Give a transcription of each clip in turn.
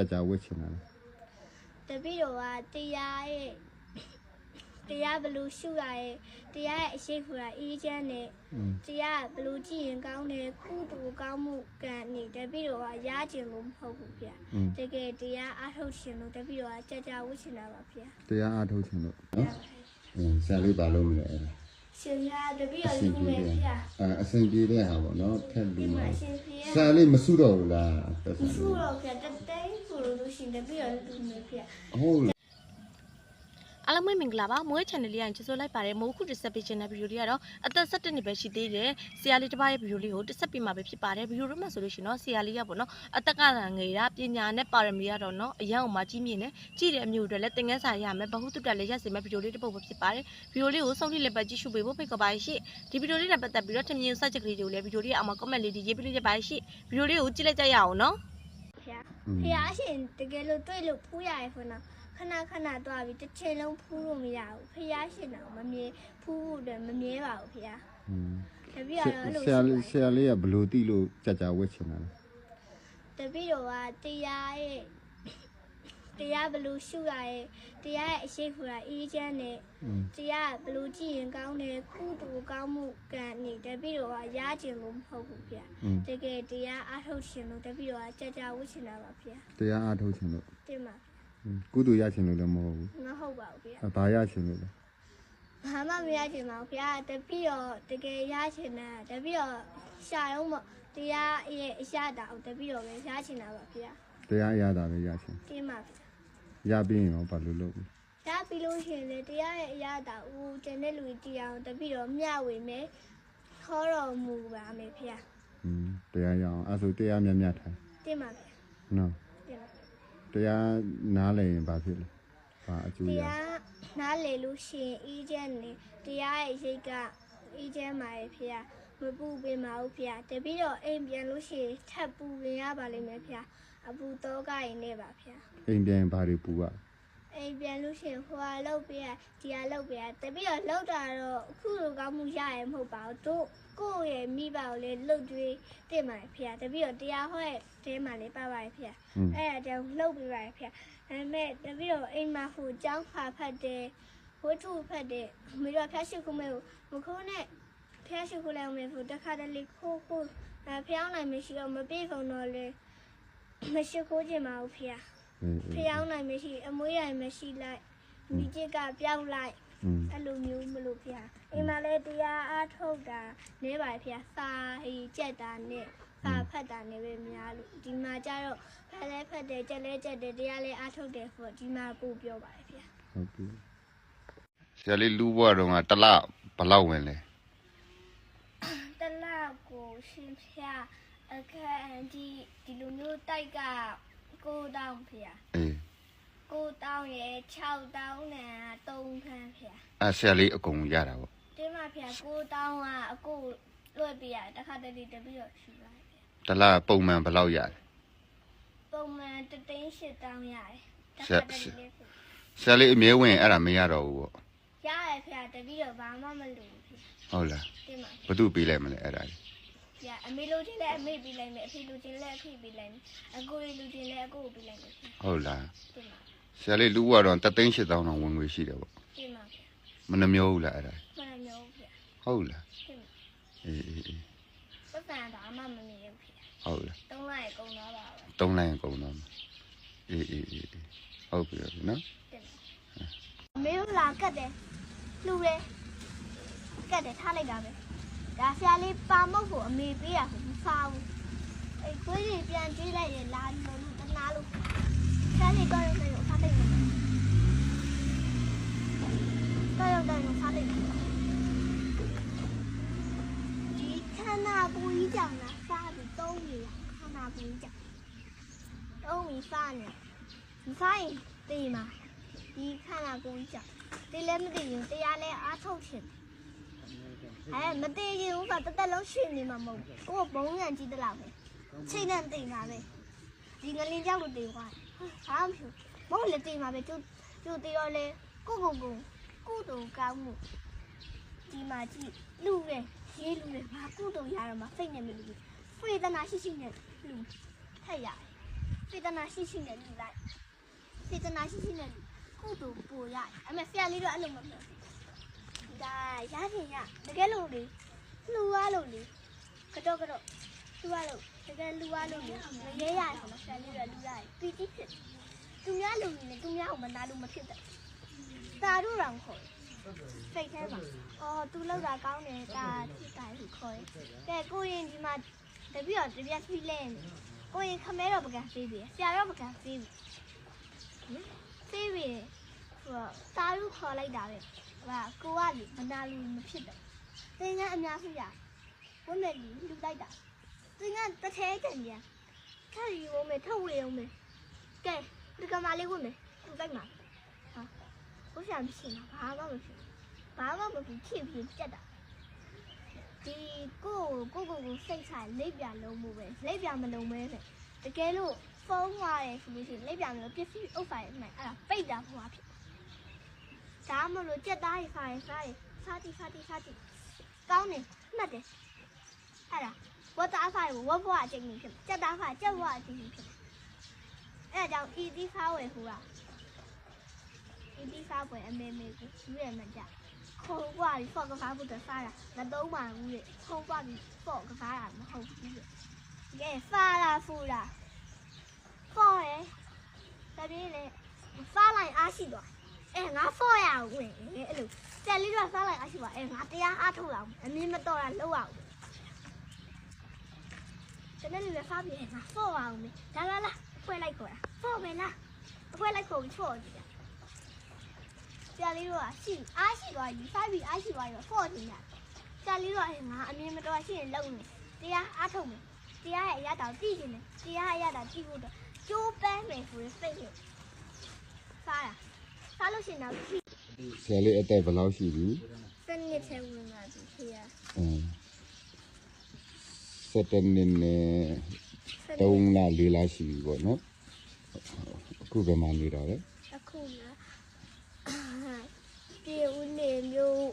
ကြာကြာဝတ်ချင်တာလဲတပည့်တော်ကတရားရဲ့တရားဘလို့ရှုရရဲ့တရားရဲ့အရှိခိုတာအေးချမ်းနဲ့တရားဘလို့ကြည့်ရင်ကောင်းတယ်ကုတူကောင်းမှုကံနေတပည့်တော်ကရကျင်လို့မဟုတ်ဘူးဗျာတကယ်တရားအားထုတ်ခြင်းလို့တပည့်တော်ကကြာကြာဝတ်ချင်တာပါဗျာတရားအားထုတ်ခြင်းလို့နော်ဆရာလေးပါလို့မလဲအဲ့ဒါရှင်ရတပည့်တော်လူမယ်ဗျာအဲအဆင်ပြေတဲ့ဟာပေါ့နော်ထက်လူမယ်ဆရာလေးမဆုတော့ဘူးလားမဆုတော့ဗျာ ရှင်တပည့်တော်လူမယ်ဗျာဟုတ်လားအားလုံးပဲမင်္ဂလာပါမွေး channel လေးရရင်ကျေးဇူးလိုက်ပါတယ်မိုးခုတစ်ဆက်ပေးခြင်းတဲ့ဗီဒီယိုလေးကတော့အသက်17နှစ်ပဲရှိသေးတယ်ဆရာလေးတစ်ပါးရဲ့ဗီဒီယိုလေးကိုတစ်ဆက်ပေးမှာပဲဖြစ်ပါတယ်ဗီဒီယိုတော့မှဆိုလို့ရှိရင်တော့ဆရာလေးကပေါ့နော်အသက်ကသာငယ်တာပညာနဲ့ပါရမီကတော့နော်အရန်အောင်မှကြီးမြင့်နေကြည့်တဲ့အမျိုးတွေလည်းသင်ခန်းစာရမယ်ဘဟုတုတ္တလည်းရစေမယ့်ဗီဒီယိုလေးတစ်ပုဒ်ပဲဖြစ်ပါတယ်ဗီဒီယိုလေးကိုဆုံးဖြတ်လက်ပတ်ကြည့်ရှုပေးဖို့ဖိတ်ခေါ်ပါရှိဒီဗီဒီယိုလေးနဲ့ပတ်သက်ပြီးတော့ထင်မြင်စကြက်ကလေးတွေကိုလည်းဗီဒီယိုလေးအောက်မှာ comment လေးတွေရေးပြလိုက်ရပါရှိဗီဒီယိုလေးကိုကြည့်လိုက်ကြရအောင်နော်ဗျာอืม ဖះရှင်တကယ်လို့တွေ့လို့ဖူးရရဲ့ခွနာခဏခဏသွားပြီးတစ်ချိန်လုံးဖူးလို့မရဘူးဖះရှင်တော့မမြဲဖူးဖို့အတွက်မမြဲပါဘူးဖះอืมတပည့်တော်အဲ့လိုဆရာလေးဆရာလေးကဘယ်လို့တိလို့ကြာကြာဝတ်ချင်တာလဲတပည့်တော်ကတရားရဲ့ တရားဘလို့ရှုရရဲ့တရားရဲ့အရှိခိုတာအေးချမ်းတယ်တရားဘလို့ကြည့်ရင်ကောင်းတယ်ကုတူကောင်းမှုကံနေတပိတော့ကရကျင်လို့မဟုတ်ဘူးဗျာတကယ်တရားအားထုတ်ခြင်းလို့တပိတော့ကကြာကြာဝှချင်တာပါဗျာတရားအားထုတ်ခြင်းလို့တင်ပါကုတူရခြင်းလို့လည်းမဟုတ်ဘူးမဟုတ်ပါဘူးဗျာဘာရခြင်းလို့လဲဘာမှမရခြင်းပါဘူးဗျာတပိတော့တကယ်ရခြင်းတာတပိတော့ရှာတော့မတရားရဲ့အရာတောင်တပိတော့ပဲရခြင်းတာပါဗျာ တရားရတာပဲရချင်တင်ပါဗျာရပြီးရင်ရောဘာလို့လုပ်လဲဒါပြီးလို့ရှိရင်လေတရားရဲ့အရာတာဦးကျန်တဲ့လူကြီးတရားအောင်တပည့်တော်မျှဝေမယ်ခေါ်တော်မူပါမယ်ဗျာอืมတရားရအောင်အဲ့ဆိုတရားမြတ်မြတ်ထိုင်တင်ပါဗျာနော်တင်ပါတရားနားလည်ရင်ဘာဖြစ်လဲဘာအကျိုးတရရားနားလေလို့ရှိရင်အေးချမ်းနေတရားရဲ့ရိတ်ကအေးချမ်းပါရဲ့ဗျာမပူပင်ပါဘူးဗျာတပည့်တော်အိမ်ပြန်လို့ရှိရင်ထပ်ပူပင်ရပါလိမ့်မယ်ဗျာ အပူတော့ကရင်နေပါဗျာအိမ်ပြန်ရင်ဘာတွေပူရအိမ်ပြန်လို့ရှိရင်ဟိုဟာလောက်ပြရဒီဟာလောက်ပြရတပည့်တော်လောက်တာတော့အခုလိုကောင်းမှုရရင်မဟုတ်ပါဘူးတို့ကိုယ့်ရဲ့မိဘကိုလည်းလှုပ်ကြွေးတင်ပါရဲ့ဗျာတပည့်တော်တရားဟောရဲ့တဲမှာလည်းပါပါရဲ့ဗျာอืมအဲ့ဒါကြောင့်လှုပ်ပြပါရဲ့ဗျာဒါပေမဲ့တပည့်တော်အိမ်မှာဟိုကျောင်းဖာဖတ်တယ်ဝတ္ထုဖတ်တယ်မိတော့ဖျားရှိခုမဲကိုမခိုးနဲ့ဖျားရှိခုလည်းမဲဖို့တခါတလေခိုးခိုးအဲဖျောင်းနိုင်မရှိတော့မပြေကုန်တော့လေ မရှိခိုးခြင်းပါဘူးဗျာအေးဖအေးျောင်းနိုင်မရှိအမွေးရိုင်မရှိလိုက်မိချစ်ကပြောင်းလိုက်อืมအဲ့လိုမျိုးမလို့ဗျာအိမ်မှာလည်းတရားအားထုတ်တာနေပါဗျာစာဟီကြက်တာနဲ့စာဖတ်တာနဲ့ပဲများလို့ဒီမှာကျတော့ဖက်လဲဖက်တယ်ကြက်လဲကြက်တယ်တရားလဲအားထုတ်တယ်ဆိုတော့ဒီမှာပို့ပြောပါတယ်ဗျာဟုတ်ပြီဆရာလေးလူဘွားတော့ကတစ်လဘယ်လောက်ဝင်လဲတလောက်ကိုရှင်ဖျားအခက်အန်ဒီဒီလိုမျိုး တိုက်ကကိုတောင်းဗျာအေးကိုတောင်းရဲ့6တောင်းနဲ့3ခန်းဗျာအဲဆရာလေးအကုန်ရတာပေါ့တင်းမဖေကိုတောင်းကအကိုလွှတ်ပြရတခါတလေတပြီးတော့ရှူလိုက်တယ်တစ်လပုံမှန်ဘယ်လောက်ရတယ်ပုံမှန်တသိန်းရှစ်တောင်းရတယ်တဆခါရာတလေလေးကိုဆရာလေးအမြဲဝင်အဲ့ဒါမရတော့ဘူးပေါ့ရရဖေတပြီးတော့ဘာမှမလုပ်ဘူးဖေဟုတ်လားတင်းမဘသူပေးလိုက်မလဲအဲ့ဒါလေးရ အမေလိုချင်လည်းအမေပေးလိုက်မယ်အဖေလိုချင်လည်းအဖေပေးလိုက်မယ်အကိုလိုချင်လည်းအကိုကိုပေးလိုက်မယ်ဖေဟုတ်လားတင်းမဆရာလေးလူဘွားတော့တသိန်း8000တောင်ဝင်ငွေရှိတယ်ပေါ့တင်းမဖေမနှမျိုးဘူးလားအဲ့ဒါမနမျိုးဖေဟုတ်လားတင်းမအေးအေးအေးပတ်စံတော့အမမမြင်ဘူးဖေဟုတ်လားတုံးလိုက်ရင်ကုန်သွားပါပဲတုံးလိုက်ရင်ကုန်တော့မှာအေးအေးအေးအေးဟုတ်ပြီဟုတ်ပြီနော်တင်းမအမေတို့လာကတ်တယ်လှူတယ်ကတ်တယ်ထားလိုက်တာပဲ ဒါဆရာလေးပါမုတ်ကိုအမေပေးရမစားဘူးအဲ့ခွေးကြီးပြန်ကြည့်လိုက်ရင်လာလို့လို့တနာလို့ဆရာလေးတော့ရုံနဲ့ဖားလိုက်တယ်တော့ရုံနဲ့ဖားလိုက်တယ်ဒီခန္ဓာပူကြီးကြောင့်လားစားပြီးသုံးနေရခန္ဓာပူကြီးကြောင့်သုံးပြီးစားနေမစားရင်တေးမှာဒီခန္ဓာပူကြီးကြောင့်တေးလည်းမတေးရင်တရားလည်းအားထုတ်ချင်တယ် အဲမတည်ရင်ဥစ္စာတစ်သက်လုံးရှင်နေမှာမဟုတ်ဘူးကိုကဘုံငံကြီးတလောက်ပဲချိန်နဲ့တည်မှာပဲဒီငလင်းကြောက်လို့တည်သွားတယ်ဟာမဖြစ်ဘုံလည်းတည်မှာပဲကျိုးကျိုးတည်တော့လေကိုကိုကိုကုတုံကောင်းမှုဒီမှာကြည့်လူပဲရေးလူပဲဘာကုတုံရတော့မှစိတ်နဲ့မလူဘူးဖေးတနာရှိရှိနဲ့လူထက်ရတယ်စေတနာရှိရှိနဲ့လူလိုက်စေတနာရှိရှိနဲ့ကုသိုလ်ပို့ရတယ်အမေဆရာလေးတော့အဲ့လိုမပြောဘူး ဒါရရင်ရတကယ်လို့လေလူရလို့လေကတော့ကတော့လူရလို့တကယ်လူရလို့လေရဲရတယ်ဆိုတော့ဆရာလေးတော့လူရတယ်ပီတိဖြစ်သူများလူနေသူများကိုမနာလို့မဖြစ်တယ်တာတို့တောင်ခေါ်စိတ်ထဲမှာအော်သူလောက်တာကောင်းတယ်ဒါဖြစ်တာလို့ခေါ်တယ်ကဲကိုရင်ဒီမှာတပြည့်တော့တပြည့်ဖီးလဲကိုရင်ခမဲတော့ပကံဖေးပြီဆရာတော့ပကံဖေးပြီဖေးပြီဟိုတာတို့ခေါ်လိုက်တာပဲ ဟာကိုကလေမနာလို့မဖြစ်တယ်သင်္ကန်းအများစုရဝိမဲ့လူလူလိုက်တာသင်္ကန်းတစ်ထဲတန်ကြခါရီဝမဲထုတ်ဝေအောင်မဲကဲဒီကမာလေးဝမဲလူလိုက်မှာဟာဘုရားမရှိမှာဘာမှမဖြစ်ဘာမှမဖြစ်ဖြစ်ဖြစ်ပြတ်တာဒီကိုကိုကိုကိုစိတ်ဆိုင်လက်ပြလုံးမှုပဲလက်ပြမလုံးပဲတဲ့တကယ်လို့ဖုန်းသွားတယ်ဆိုလို့ရှိရင်လက်ပြမလို့ပစ္စည်းဥစ္စာရဲ့အမှန်အဲ့ဒါပိတ်တာဘွားဖြစ် ဒါမှမလို့ကြက်သားကြီးခါရင်ခါရင်စားတိစားတိစားတိကောင်းတယ်မှတ်တယ်အဲ့ဒါဝတ်သားခါရင်ဝတ်ဘွားအကျင့်ကြီးဖြစ်ကြက်သားခါကြက်ဘွားအကျင့်ကြီးဖြစ်အဲ့ဒါကြောင့်ဤသီးခါဝယ်ဟူတာဤသီးခါဝယ်အမေမေကိုယူရမှကြခုံပွားပြီးဖော့ကစားဖို့တစားတာမသုံးပါဘူးလေခုံပွားပြီးဖော့ကစားတာမဟုတ်ဘူးလေကဲဖာလာဖူလာဖော့ရယ်တပြေးလေဖာလိုက်အားရှိသွား ငါဖော့ရအောင်ဝင်အဲ့လိုတက်လေးတော့စားလိုက်အားရှိပါအဲငါတရားအားထုတ်လာအမင်းမတော်တာလောက်အောင်တနေ့လည်းစားပြီးငါဖော့အောင်မေလာလာလာဖွဲလိုက်ခေါ်တာဖော့မယ်လားဖွဲလိုက်ခေါ်ပြီးဖော့ကြည့်ဆရာလေးတို့ကရှိအားရှိသွားပြီစားပြီးအားရှိသွားရောဖော့နေတယ်ဆရာလေးတို့ကငါအမြင်မတော်ရှိရင်လုံနေတရားအားထုတ်မယ်တရားရဲ့အရာတော်သိနေတယ်တရားရဲ့အရာတော်သိဖို့တော့ကျိုးပန်းမယ်ဆိုရင်စိတ်နဲ့စားတာ စားလို့ရှိရင်တော့သိ ဆရာလေးအသက်ဘယ်လောက်ရှိပြီ စနစ်ထဲဝင်လာပြီဖေရ အင်းစက်တနစ်နဲ့3လ4လရှိပြီပေါ့နော်အခုဘယ်မှာနေတာလဲ အခုလားပြေဦးနေမျိုး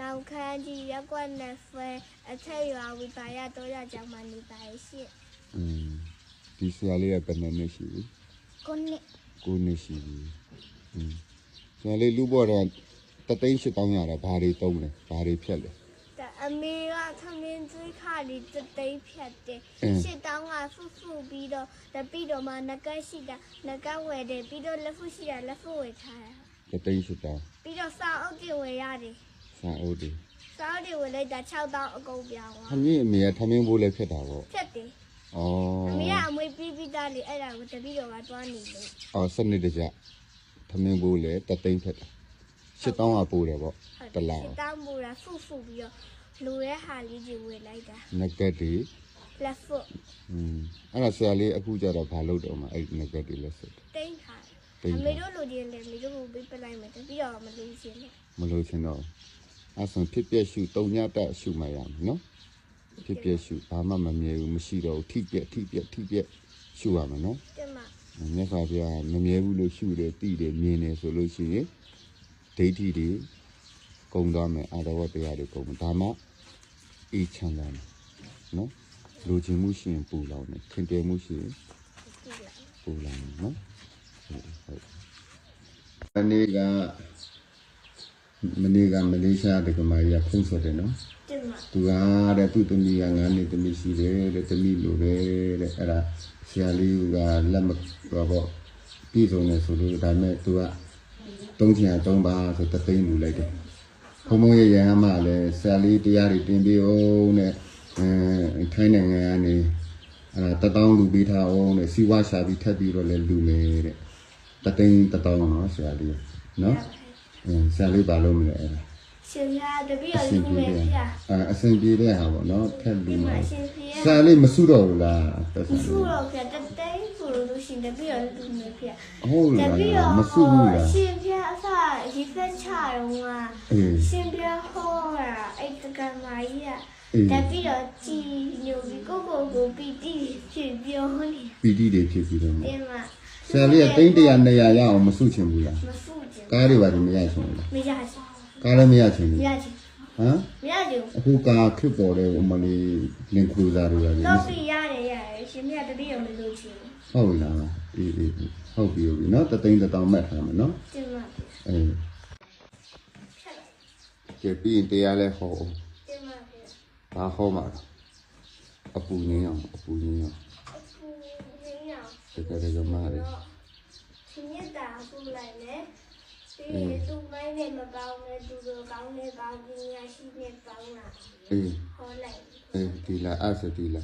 နောက်ခန်းကြီးရက်ကွက်နဲ့ဖဲအထက်ရွာဝိပါရတော့ရကြောင်မှနေပါရဲ့ရှင့် อืมဒီဆရာလေးကဘယ်နှစ်နှစ်ရှိပြီ ကိုနှစ် 9နှစ်ရှိပြီอืม ဆရာလေးလူပေါ်တော့တသိန်း8000ရတာဘာတွေတုံးလဲဘာတွေဖြတ်လဲဒါအမေကသမင်းသွေးခါလေးတသိန်းဖြတ်တယ်အင်းရှစ်တောင်းကဖုဖုပြီးတော့တပိတော့မှငကက်ရှိတာငကက်ဝယ်တယ်ပြီးတော့လက်ဖုရှိတာလက်ဖုဝယ်ထားတာတသိန်း8000ပြီးတော့စာအုပ်တွေဝယ်ရတယ်စာအုပ်တွေစာအုပ်တွေဝယ်လိုက်တာ6တောင်းအကုန်ပြောင်းခသွားမင်းအမေကထမင်းဘိုးလည်းဖြစ်တာပေါ့ဖြတ်တယ်ဩအမေကအမွေပြီးပြီးသားလေအဲ့ဒါကိုတပိတော့ကတွားနေလို့အော်စနစ်တကျ ထမင်းဘိုးလည်းတသိန်းဖြစ်တာ8000ကပိုးတယ်ပေါ့ဟုတ်တတယ်လားရှစ်တောင်းမူတာဖုဖုပြီးတော့လူရဲ့ဟာလေးတွေဝယ်လိုက်တာငကက်တွေလက်ဖုอืมအဲ့ဒါဆရာလေးအခုကျတော့ဘာလုပ်တော့မှအဲ့ငကက်တွေလည်းစစ်တယ်တိမ့်ထားတယ်တိတ်အမေတို့လူချင်းလည်းအမေတို့ကိုပေးပလိုက်မယ်တပိတော့မလို့ချင်းနဲ့မလို့ချင်တော့အဲ့ဆိုဖြစ်ပျက်ရှုတုံညတက်ရှုမှရမယ်နော်ဖြစ်ပျက်ရှုဘာမှမမြဲဘူးမရှိတော့ဘူးထိပျက်ထိပျက်ထိပျက်ရှုရမယ်နော်တင် မမြတ်စွာဘုရားမမြဲဘူးလို့ရှုတယ်တိတယ်မြင်တယ်ဆိုလို့ရှိရင်ဒိဋ္ဌိတွေကုံသွားမယ်အာရဝတ္တရားတွေကုံမယ်ဒါမှအေးချမ်းသာမယ်နော်လူချင်းမှုရှိရင်ပူလောင်တယ်ခင်တယ်မှုရှိရင်ကြည့်လိုက်ပူလောင်တယ်နော်ဟုတ်ဟုတ်မနေ့က မနေ့ကမလေးရှားတက္ကမကြီးကဖုန်းဆက်တယ်နော်တင်မသူကတဲ့သူ့သမီးကငါးနှစ်သမီးရှိတယ်တဲ့သမီးလိုပဲတဲ့အဲ့ဒါဆရာလေးကလက်မတော့ပေါ့ပြည်စုံနေဆိုလို့ဒါပေမဲ့သူကတုံးချင်အောင်တုံးပါဆိုတသိန်းလူလိုက်တယ်ဘုံဘုံရဲ့ရဟန်းမလည်းဆရာလေးတရားတွေတင်ပြီးအောင်တဲ့အဲထိုင်းနိုင်ငံကနေအဲ့ဒါတတောင်းလူပေးထားအောင်တဲ့စီဝါရှာပြီးထပ်ပြီးတော့လည်းလူမယ်တဲ့တသိန်းတတောင်းနော်ဆရာလေးနော်အင်း ဆရာလေးပါလို့မလဲအဲ့ဒါရှင်ရတပိအတော့ဆင်လူပြေမယ်တဲ့ပြအဲအဆင်ပြေတဲ့ဟာပေါ့နော်ထက်ဒီပြီးမှာမှာရှင်ပြဆရာလေးမစုတော့ဘူးလားပတ်စံဖူတော့ပြတသိန်းဖူလို့ရှင်တပိတော့လူမယ်ပြဟုတ်တလားပိတော့မစုဘူးလားရှင်ပြအစရီဖက်ချတော့ကအေးရှင်ပြဟောတာအဲ့တကမာကြီးကအေးတပိတော့ကြည်ညိုပြီးကိုကိုကိုပီတိဖြစ်ပြောနေပီတိတွေဖြစ်ပြီးတော့တင်မဆရာလေးကတိန်းတရာ200ရအောင်မစုချင်ဘူးလားမဖူး ကြကားတွေပါဒီမရချင်ဘူးလားမရချင်ကားလည်းမရချင်မဘူးရချင်ဩဟမ်မရဘူးအခုကာခစ်ပေါ်တဲ့ဥမလေးလင်ခရူဇာတွေကလေတော့ပြရတယ်ရတယ်ရှင်မြတ်တတိယမလို့ချင်ဟုတ်လားအေးအေးဟုတ်ပြီဟုတ်ပြီနော်တသိန်းတစ်တောင်မှတ်ထားမယ်နော်ကျင်ပါအေးဖြတ်လိုက်ကြပြီးရင်တရားလဲဟောအောင်ကျင်ပါဖြတ်ဘာဟောမှာလဲအပူငင်းအောင်အပူငင်းအောင်အခုရင်းအောင်တကယ်တကယ်မားတယ် ရှင်မြတ်တာပူလိုက်မယ်ပြီးရင်သူ့မိုင်း နဲ့မပေါင်းနဲ့သူတို့ကောင်းနဲ့ပေါင်းပညာရှိနဲ့ပေါင်းတာအေးဟောလိုက်အေးဒီလာအဲ့ဆိုဒီလာ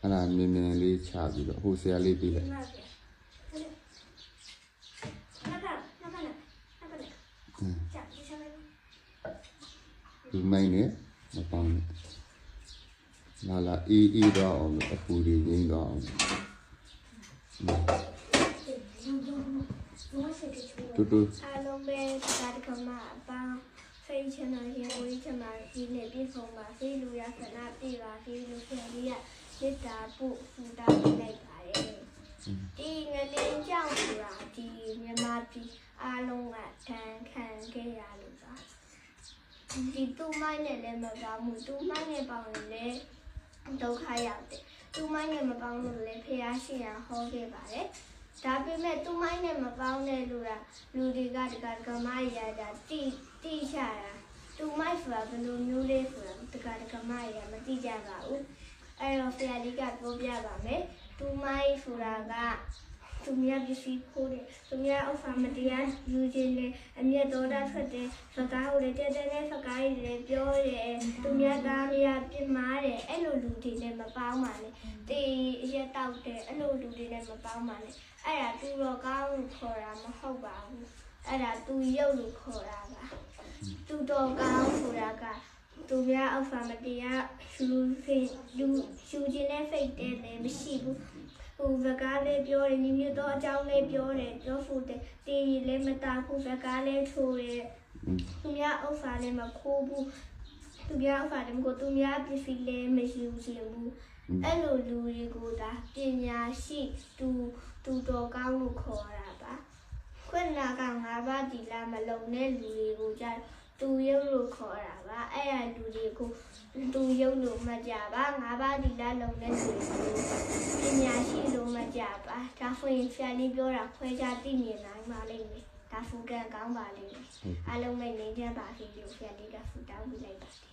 အဲ့ဒါမြင်မြင်လေးချပြီးတော့ဟိုဆရာလေးပြီးကျလိုင်က်ပါဖြတ်နာကနာကနာနာကနာอืมကြာဒီစားလိုက်ဒီမိုင်းနဲ့မပေါင်းနဲ့လာလာအေးအေးတော့အောင်လို့အပူတွေငင်းတော့အောင် တူတူအားလုံးပဲသာတကမအပေါင်းဖိတ်ချင်တော်ရင်ဝိချင်ပါဒီနေ့ပြည့်စုံပါစေလူရဆန္ဒပြပါစေလူပြန်လေးရမေတ္တာပို့ဖူတာပေးလိုက်ပါတယ်ဒီငလင်းကြောင့်ဆိုတာဒီမြန်မာပြည်အားလုံးကတန်ခံခဲ့ရလို့ပါဒီတူမိုင်းနဲ့လည်းမပေါင်းဘူးတူမိုင်းနဲ့ပေါင်းရင်လည်းဒုက္ခရောက်တယ်တူမိုင်းနဲ့မပေါင်းလို့လည်းဖះရှိရဟောခဲ့ပါတယ် ဒါပေမဲ့သူမိုင်းနဲ့မပေါင်းတဲ့လူကလူတွေကတကတကမရတာတိတိချတာသူမိုင်းဆိုတာဘယ်လိုမျိုးလဲဆိုတာတကတကမရမတိကြပါဘူးအဲ့တော့ဆရာလေးကပြောပြပါမယ်သူမိုင်းဆိုတာကသူများပစ္စည်းခိုးတယ်သူများဥစ္စာမတရားယူခြင်းနဲ့အမျက်တော်တာထွက်တယ်စကားကိုလည်းတဲတဲနဲ့စကားကြီးလည်းပြောတယ်သူများသားများပြစ်မှားတယ်အဲ့လိုလူတွေနဲ့မပေါင်းပါနဲ့တေးအရက် တောက်တယ်အဲ့လိုလူတွေနဲ့မပေါင်းပါနဲ့အဲ့ဒါသူတော်ကောင်းလို့ခေါ်တာမဟုတ်ပါဘူးအဲ့ဒါသူရုပ်လို့ခေါ်တာပါသူတော်ကောင်းဆိုတာကသူများအောက်ဖာမတရားရှူဖိလူရှူခြင်းနဲ့ဖိတ်တဲ့လည်းမရှိဘူးဟိုဗကားလေးပြောတယ်ညီမျိုးတော့အကြောင်းလေးပြောတယ်ပြောဖို့တယ်တီးလည်းမတာဘူးဗကားလေးထိုးတယ်သူများအောက်ဖာလည်းမခိုးဘူး သူများအောက်ဖာလည်းမကိုသူများပစ္စည်းလည်းမယူချင်ဘူးအဲ့လိုလူတွေကိုဒါပညာရှိသူသူတော်ကောင်းလို့ခေါ်တာပါခွင့်နာကငါးပါးဒီလာမလုံတဲ့လူတွေကိုကြသူရုပ်လို့ခေါ်တာပါအဲ့ရလူတွေကိုသူရုပ်လို့မကြပါငါးပါးဒီလာလုံတဲ့လူတွေကိုပညာရှိလို့မကြပါဒါဆိုရင်ဆရာလေးပြောတာခွဲခြားသိမြင်နိုင်ပါလိမ့်မယ်ဒါဖူကန်ကောင်းပါလိမ့်မယ်အားလုံးပဲနေကြပါစေလို့ဆရာလေးကဖူတောင်းပေးလိုက်ပါတယ်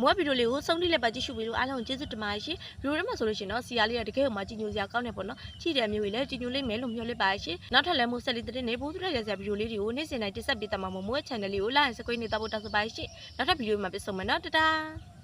မိုးဗီဒီယိုလေးကိုဆုံးထိလက်ပါကြည့်ရှုပြီးလို့အားလုံးကျေးဇူးတင်ပါတယ်ရှင်ဗီဒီယိုထဲမှာဆိုလို့ရှိရင်တော့ဆီယာလေးကတကယ်ကိုမှကြည်ညိုစရာကောင်းတယ်ပေါ့နော်ကြည့်တဲ့အမျိုးကြီးလည်းကြည်ညိုလေးမယ်လို့မျှော်လင့်ပါတယ်ရှင်နောက်ထပ်လည်းမိုးဆက်လေးတဲ့နေပို့ထရရစရာဗီဒီယိုလေးတွေကိုနေ့စဉ်တိုင်းတင်ဆက်ပေးတတ်မှာမို့မိုးရဲ့ channel လေးကို like and subscribe နေတော့ပို့တောင်းဆိုပါတယ်ရှင်နောက်ထပ်ဗီဒီယိုမှာပြန်ဆုံမယ်နော်တတား